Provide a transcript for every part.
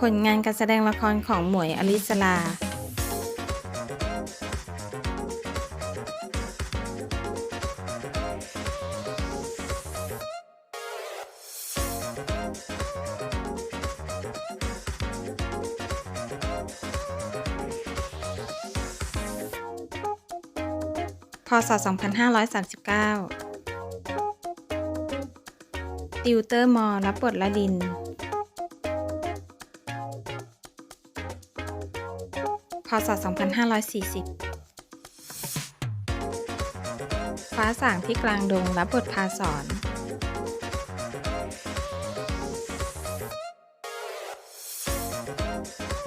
ผลงานการแสดงละครของหมวยอลิสลาพศ 2539 ติวเตอร์มอรับบทละดิน พศ 2540 ฟ้าสางที่กลางดงรับบทพาสอน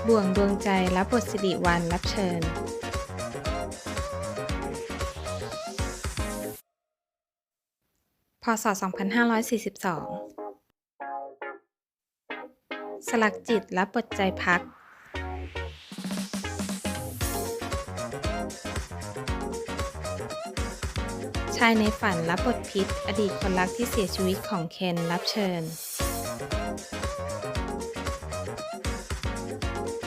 บ่วงดวงใจรับบทสิริวันรับเชิญ พศ 2542 สลักจิตรับบทใจพักายในฝันรับบทพิษ อดีตคนรักที่เสียชีวิตของเคนรับเชิญ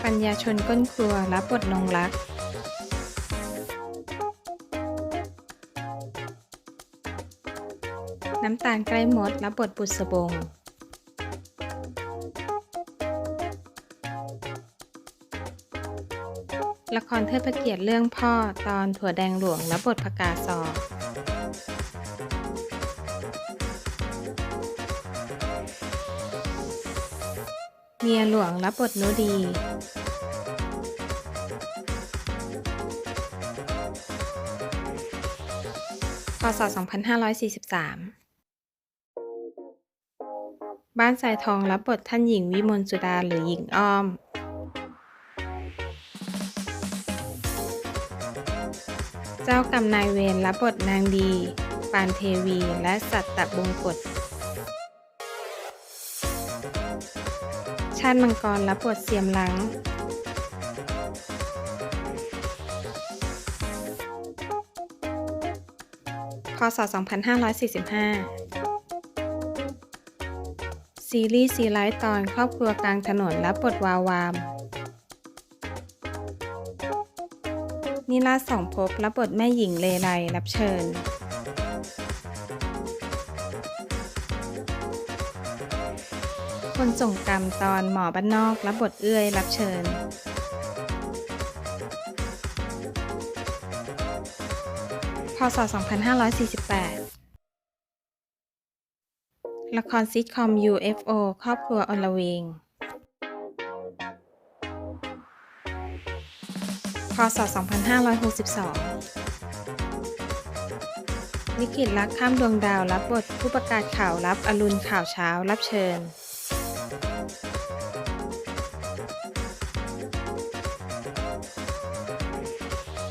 ปัญญาชนก้นครัวรับบทนงรัก น้ำตาลใกล้มดรับบทบุษบง ละครเทิดพระเกียรติเรื่องพ่อตอนถั่วแดงหลวงรับบทพกาซอเมียหลวงรับบทนุดีพศ2543บ้านสายทองรับบทท่านหญิงวิมลสุดาหรือหญิงอ้อม เจ้ากรรมนายเวรรับบทนางดี ปานเทวี และสัตตบงกฎชาติมังกรรับบทเสียมหลัง พศ 2545 ซีรีส์ซีไลท์ตอนครอบครัวกลางถนนรับบทวาวาม นิราสองภพรับบทแม่หญิงเลไลรับเชิญ คนส่งกรรมตอนหมอบ้านนอกรับบทเอื้อยรับเชิญ พศ 2548 ละครซิทคอม UFO ครอบครัวอลเวง พศ 2562 ลิขิตรักข้ามดวงดาวรับบทผู้ประกาศข่าวรับอรุณข่าวเช้ารับเชิญ